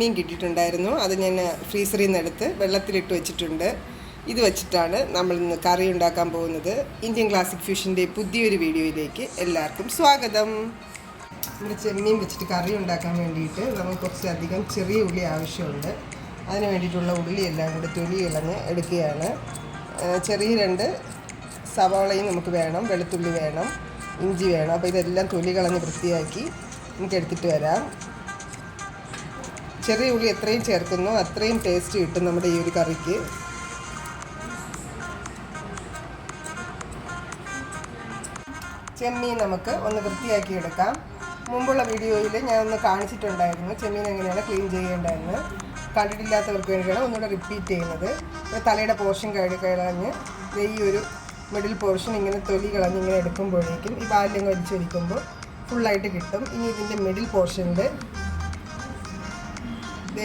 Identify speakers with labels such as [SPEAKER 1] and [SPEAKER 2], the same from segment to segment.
[SPEAKER 1] മീൻ കിട്ടിയിട്ടുണ്ടായിരുന്നു. അത് ഞാൻ ഫ്രീസറിൽ നിന്ന് എടുത്ത് വെള്ളത്തിലിട്ട് വെച്ചിട്ടുണ്ട്. ഇത് വെച്ചിട്ടാണ് നമ്മൾ ഇന്ന് കറി ഉണ്ടാക്കാൻ പോകുന്നത്. ഇന്ത്യൻ ക്ലാസിക് ഫ്യൂഷന്റെ പുതിയൊരു വീഡിയോയിലേക്ക് എല്ലാവർക്കും സ്വാഗതം. നമ്മുടെ ചെമ്മീൻ വെച്ചിട്ട് കറി ഉണ്ടാക്കാൻ വേണ്ടിയിട്ട് നമുക്ക് കുറച്ചധികം ചെറിയ ഉള്ളി ആവശ്യമുണ്ട്. അതിന് വേണ്ടിയിട്ടുള്ള ഉള്ളിയെല്ലാം കൂടി തൊലി ഇളഞ്ഞ് എടുക്കുകയാണ്. ചെറിയ രണ്ട് സവാളയും നമുക്ക് വേണം. വെളുത്തുള്ളി വേണം. ഇഞ്ചി വേണം. അപ്പോൾ ഇതെല്ലാം തൊലി കളഞ്ഞ് വൃത്തിയാക്കി നമുക്ക് എടുത്തിട്ട് വരാം. ചെറിയ ഉള്ളി എത്രയും ചേർക്കുന്നു അത്രയും ടേസ്റ്റ് കിട്ടും നമ്മുടെ ഈ ഒരു കറിക്ക്. ചെമ്മീൻ നമുക്ക് ഒന്ന് വൃത്തിയാക്കി എടുക്കാം മുമ്പുള്ള വീഡിയോയിൽ ഞാൻ ഒന്ന് കാണിച്ചിട്ടുണ്ടായിരുന്നു ചെമ്മീൻ എങ്ങനെയാണ് ക്ലീൻ ചെയ്യേണ്ടതെന്ന്. കണ്ടിട്ടില്ലാത്തവർക്ക് വേണ്ടിയാണ് ഒന്നുകൂടെ റിപ്പീറ്റ് ചെയ്യുന്നത്. തലയുടെ പോർഷൻ കഴി കളഞ്ഞ് ഈ ഒരു മിഡിൽ പോർഷൻ ഇങ്ങനെ തൊലി കളഞ്ഞ് ഇങ്ങനെ എടുക്കുമ്പോഴേക്കും ഈ പാലിലും വലിച്ചൊരിക്കുമ്പോൾ ഫുള്ളായിട്ട് കിട്ടും. ഇനി ഇതിന്റെ മിഡിൽ പോർഷനിൽ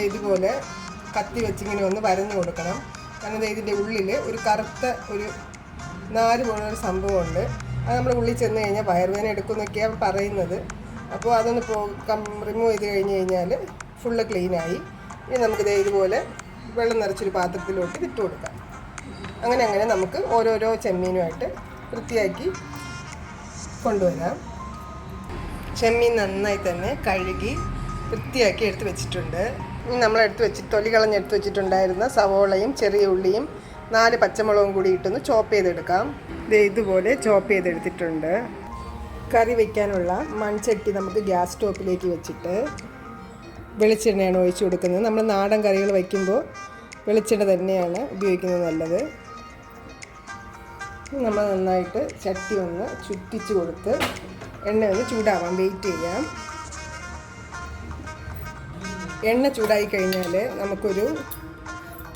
[SPEAKER 1] ഇതുപോലെ കത്തി വെച്ചിങ്ങനെ ഒന്ന് വരഞ്ഞു കൊടുക്കണം. കാരണം ഇതിന്റെ ഉള്ളിൽ ഒരു കറുത്ത ഒരു നാല് പോലൊരു സംഭവമുണ്ട്. അത് നമ്മൾ ഉള്ളിൽ ചെന്ന് കഴിഞ്ഞാൽ വയറുവേദന എടുക്കുമെന്നൊക്കെയാണ് പറയുന്നത്. അപ്പോൾ അതൊന്ന് പോ റിമൂവ് ചെയ്ത് കഴിഞ്ഞ് കഴിഞ്ഞാൽ ഫുള്ള് ക്ലീനായി. ഇനി നമുക്ക് ഇതേ ഇതുപോലെ വെള്ളം നിറച്ചൊരു പാത്രത്തിലോട്ട് ഇട്ട് കൊടുക്കാം. അങ്ങനെ അങ്ങനെ നമുക്ക് ഓരോരോ ചെമ്മീനുമായിട്ട് വൃത്തിയാക്കി കൊണ്ടുവരാം. ചെമ്മീൻ നന്നായി തന്നെ കഴുകി വൃത്തിയാക്കി എടുത്ത് വെച്ചിട്ടുണ്ട്. ഇനി നമ്മൾ എടുത്ത് വെച്ച് തൊലി കളഞ്ഞെടുത്ത് വെച്ചിട്ടുണ്ടായിരുന്ന സവോളയും ചെറിയ ഉള്ളിയും നാല് പച്ചമുളകും കൂടി ഇട്ടൊന്ന് ചോപ്പ് ചെയ്തെടുക്കാം. ദേ ഇതുപോലെ ചോപ്പ് ചെയ്തെടുത്തിട്ടുണ്ട്. കറി വയ്ക്കാനുള്ള മൺചട്ടി നമുക്ക് ഗ്യാസ് സ്റ്റോപ്പിലേക്ക് വെച്ചിട്ട് വെളിച്ചെണ്ണയാണ് ഒഴിച്ചു കൊടുക്കുന്നത്. നമ്മൾ നാടൻ കറികൾ വയ്ക്കുമ്പോൾ വെളിച്ചെണ്ണ തന്നെയാണ് ഉപയോഗിക്കുന്നത് നല്ലത്. നമ്മൾ നന്നായിട്ട് ചട്ടി ഒന്ന് ചുറ്റിച്ച് കൊടുത്ത് എണ്ണ ഒന്ന് ചൂടാവാം വെയിറ്റ് ചെയ്യാം. എണ്ണ ചൂടായി കഴിഞ്ഞാൽ നമുക്കൊരു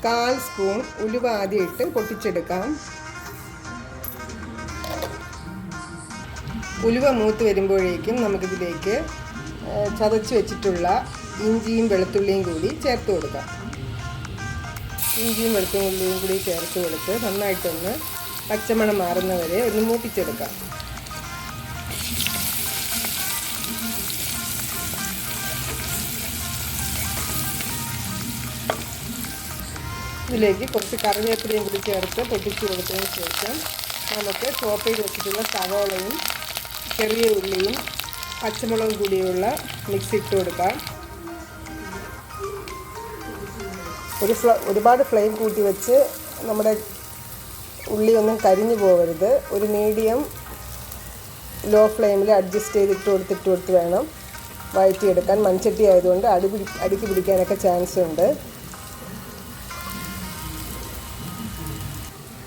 [SPEAKER 1] കാൽ സ്പൂൺ ഉലുവ ആദ്യം ഇട്ട് പൊട്ടിച്ചെടുക്കാം. ഉലുവ മൂത്ത് വരുമ്പോഴേക്കും നമുക്കിതിലേക്ക് ചതച്ച് വെച്ചിട്ടുള്ള ഇഞ്ചിയും വെളുത്തുള്ളിയും കൂടി ചേർത്ത് കൊടുക്കാം. ഇഞ്ചിയും വെളുത്തുള്ളിയും കൂടി ചേർത്ത് കൊടുത്ത് നന്നായിട്ടൊന്ന് പച്ചമണം മാറുന്നവരെ ഒന്ന് മൂപ്പിച്ചെടുക്കാം. ഇതിലേക്ക് കുറച്ച് കറിവേപ്പിലയും കൂടി ചേർത്ത് പൊട്ടിച്ച് കൊടുത്തതിന് ശേഷം നമുക്ക് ചോപ്പ് ചെയ്ത് വെച്ചിട്ടുള്ള സവോളയും ചെറിയ ഉള്ളിയും പച്ചമുളകും കൂടിയുള്ള മിക്സ് ഇട്ട് കൊടുക്കാം. ഒരു ഫ്ല ഒരുപാട് ഫ്ലെയിം കൂട്ടി വെച്ച് നമ്മുടെ ഉള്ളിയൊന്നും കരിഞ്ഞു പോകരുത്. ഒരു മീഡിയം ലോ ഫ്ലെയിമിൽ അഡ്ജസ്റ്റ് ചെയ്തിട്ട് കൊടുത്തിട്ട് കൊടുത്ത് വേണം വഴറ്റിയെടുക്കാൻ. മൺചട്ടി ആയതുകൊണ്ട് അടി പിടി അടിക്ക് പിടിക്കാനൊക്കെ ചാൻസ് ഉണ്ട്.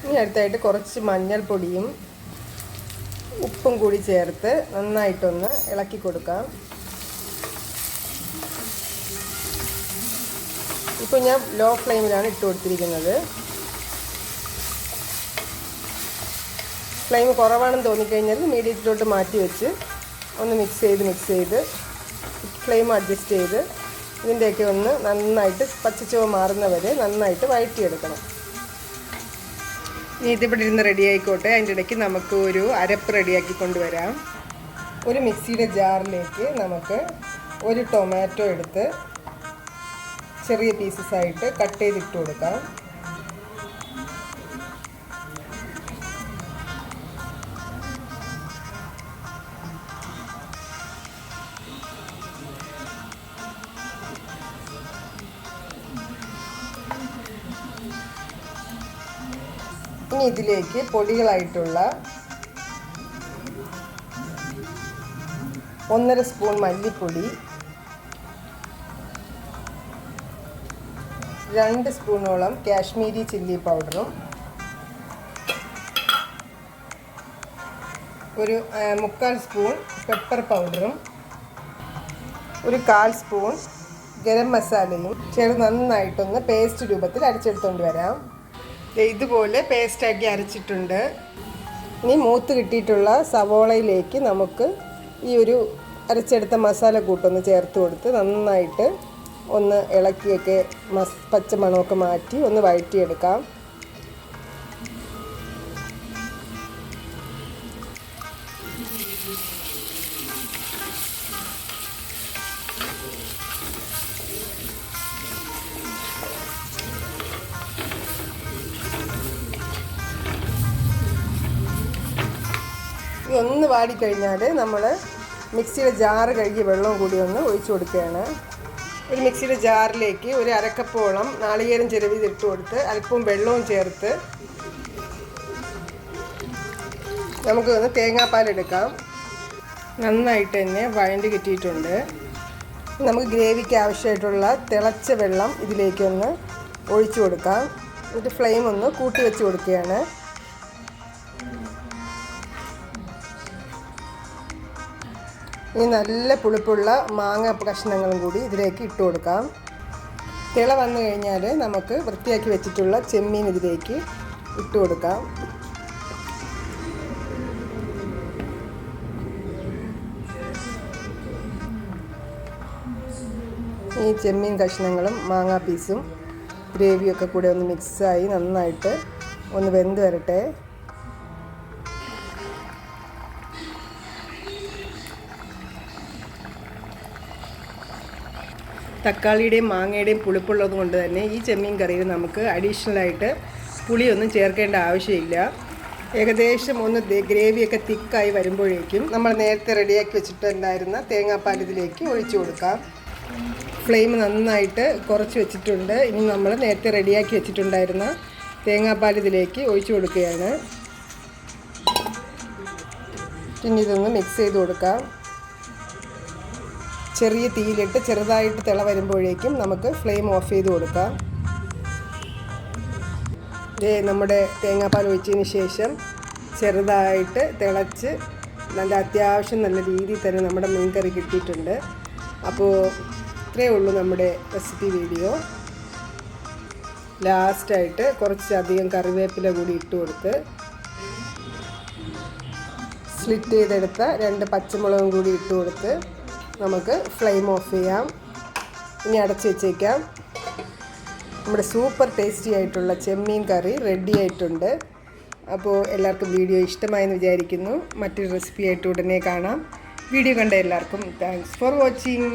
[SPEAKER 1] ഇനി അടുത്തായിട്ട് കുറച്ച് മഞ്ഞൾപ്പൊടിയും ഉപ്പും കൂടി ചേർത്ത് നന്നായിട്ടൊന്ന് ഇളക്കി കൊടുക്കാം. ഇപ്പോൾ ഞാൻ ലോ ഫ്ലെയിമിലാണ് ഇട്ട് കൊടുത്തിരിക്കുന്നത്. ഫ്ലെയിം കുറവാണെന്ന് തോന്നിക്കഴിഞ്ഞാൽ മീഡിയത്തിലോട്ട് മാറ്റി വെച്ച് ഒന്ന് മിക്സ് ചെയ്ത് മിക്സ് ചെയ്ത് ഫ്ലെയിം അഡ്ജസ്റ്റ് ചെയ്ത് ഇതിന്റെയൊക്കെ ഒന്ന് നന്നായിട്ട് പച്ചച്ചുവ മാറുന്നവരെ നന്നായിട്ട് വഴറ്റിയെടുക്കണം. ഇതിവിടെ ഇരുന്ന് റെഡി ആയിക്കോട്ടെ. അതിന്റെ ഇടയ്ക്ക് നമുക്ക് ഒരു അരപ്പ് റെഡിയാക്കി കൊണ്ടുവരാം. ഒരു മിക്സിയുടെ ജാറിലേക്ക് നമുക്ക് ഒരു ടൊമാറ്റോ എടുത്ത് ചെറിയ പീസസ് ആയിട്ട് കട്ട് ചെയ്തിട്ട് കൊടുക്കാം. ഇനി ഇതിലേക്ക് പൊടികളായിട്ടുള്ള ഒന്നര സ്പൂൺ മല്ലിപ്പൊടി രണ്ട് സ്പൂണോളം കാശ്മീരി ചില്ലി പൗഡറും ഒരു മുക്കാൽ സ്പൂൺ പെപ്പർ പൗഡറും ഒരു കാൽ സ്പൂൺ ഗരം മസാലയും ചേർന്ന് നന്നായിട്ടൊന്ന് പേസ്റ്റ് രൂപത്തിൽ അരച്ചെടുത്തുകൊണ്ട് വരാം. ഇതുപോലെ പേസ്റ്റാക്കി അരച്ചിട്ടുണ്ട്. ഇനി മൂത്ത് കിട്ടിയിട്ടുള്ള സവോളയിലേക്ക് നമുക്ക് ഈ ഒരു അരച്ചെടുത്ത മസാല കൂട്ടൊന്ന് ചേർത്ത് കൊടുത്ത് നന്നായിട്ട് ഒന്ന് ഇളക്കിയൊക്കെ മസ് പച്ചമണമൊക്കെ മാറ്റി ഒന്ന് വഴറ്റിയെടുക്കാം. ഒന്ന് വാടിക്കഴിഞ്ഞാൽ നമ്മൾ മിക്സിയുടെ ജാറ് കഴുകി വെള്ളവും കൂടി ഒന്ന് ഒഴിച്ചു കൊടുക്കുകയാണ്. ഒരു മിക്സിയുടെ ജാറിലേക്ക് ഒരു അരക്കപ്പോളം നാളികേരം ചിരവിത് ഇട്ട് കൊടുത്ത് അല്പവും വെള്ളവും ചേർത്ത് നമുക്ക് ഒന്ന് തേങ്ങാപ്പാൽ എടുക്കാം. നന്നായിട്ട് തന്നെ വഴണ്ടി കിട്ടിയിട്ടുണ്ട്. നമുക്ക് ഗ്രേവിക്ക് ആവശ്യമായിട്ടുള്ള തിളച്ച വെള്ളം ഇതിലേക്കൊന്ന് ഒഴിച്ചു കൊടുക്കാം. എന്നിട്ട് ഫ്ലെയിം ഒന്ന് കൂട്ടി വെച്ച് കൊടുക്കുകയാണ്. ഇനി നല്ല പുളിപ്പുള്ള മാങ്ങ കഷ്ണങ്ങളും കൂടി ഇതിലേക്ക് ഇട്ട് കൊടുക്കാം. തിള വന്നു കഴിഞ്ഞാൽ നമുക്ക് വൃത്തിയാക്കി വെച്ചിട്ടുള്ള ചെമ്മീൻ ഇതിലേക്ക് ഇട്ട് കൊടുക്കാം. ഈ ചെമ്മീൻ കഷ്ണങ്ങളും മാങ്ങാ പീസും ഗ്രേവിയൊക്കെ കൂടെ ഒന്ന് മിക്സായി നന്നായിട്ട് ഒന്ന് വെന്ത് വരട്ടെ. തക്കാളിയുടെയും മാങ്ങയുടെയും പുളിപ്പുള്ളത് കൊണ്ട് തന്നെ ഈ ചെമ്മീൻ കറിയിൽ നമുക്ക് അഡീഷണലായിട്ട് പുളിയൊന്നും ചേർക്കേണ്ട ആവശ്യമില്ല. ഏകദേശം ഒന്ന് ഗ്രേവിയൊക്കെ തിക്കായി വരുമ്പോഴേക്കും നമ്മൾ നേരത്തെ റെഡിയാക്കി വെച്ചിട്ടുണ്ടായിരുന്ന തേങ്ങാപ്പാൽ ഇതിലേക്ക് ഒഴിച്ചു കൊടുക്കാം. ഫ്ലെയിം നന്നായിട്ട് കുറച്ച് വെച്ചിട്ടുണ്ട്. ഇനി നമ്മൾ നേരത്തെ റെഡിയാക്കി വെച്ചിട്ടുണ്ടായിരുന്ന തേങ്ങാപ്പാൽ ഇതിലേക്ക് ഒഴിച്ചു കൊടുക്കുകയാണ്. പിന്നെ ഇതൊന്ന് മിക്സ് ചെയ്ത് കൊടുക്കാം. ചെറിയ തീയിലിട്ട് ചെറുതായിട്ട് തിള വരുമ്പോഴേക്കും നമുക്ക് ഫ്ലെയിം ഓഫ് ചെയ്ത് കൊടുക്കാം. ഇതേ നമ്മുടെ തേങ്ങാപ്പാൽ ഒഴിച്ചതിന് ശേഷം ചെറുതായിട്ട് തിളച്ച് നല്ല അത്യാവശ്യം നല്ല രീതിയിൽ തന്നെ നമ്മുടെ മീൻ കറി കിട്ടിയിട്ടുണ്ട്. അപ്പോൾ ഇത്രയേ ഉള്ളൂ നമ്മുടെ റെസിപ്പി വീഡിയോ ലാസ്റ്റായിട്ട് കുറച്ചധികം കറിവേപ്പില കൂടി ഇട്ട് കൊടുത്ത് സ്ലിറ്റ് ചെയ്തെടുത്ത രണ്ട് പച്ചമുളകും കൂടി ഇട്ട് കൊടുത്ത് നമുക്ക് ഫ്ലെയിം ഓഫ് ചെയ്യാം. ഇനി അടച്ച് വെച്ചേക്കാം. നമ്മുടെ സൂപ്പർ ടേസ്റ്റി ആയിട്ടുള്ള ചെമ്മീൻ കറി റെഡി ആയിട്ടുണ്ട്. അപ്പോൾ എല്ലാവർക്കും വീഡിയോ ഇഷ്ടമായെന്ന് വിചാരിക്കുന്നു. മറ്റൊരു റെസിപ്പി ആയിട്ട് ഉടനെ കാണാം. വീഡിയോ കണ്ട എല്ലാവർക്കും താങ്ക്സ് ഫോർ വാച്ചിങ്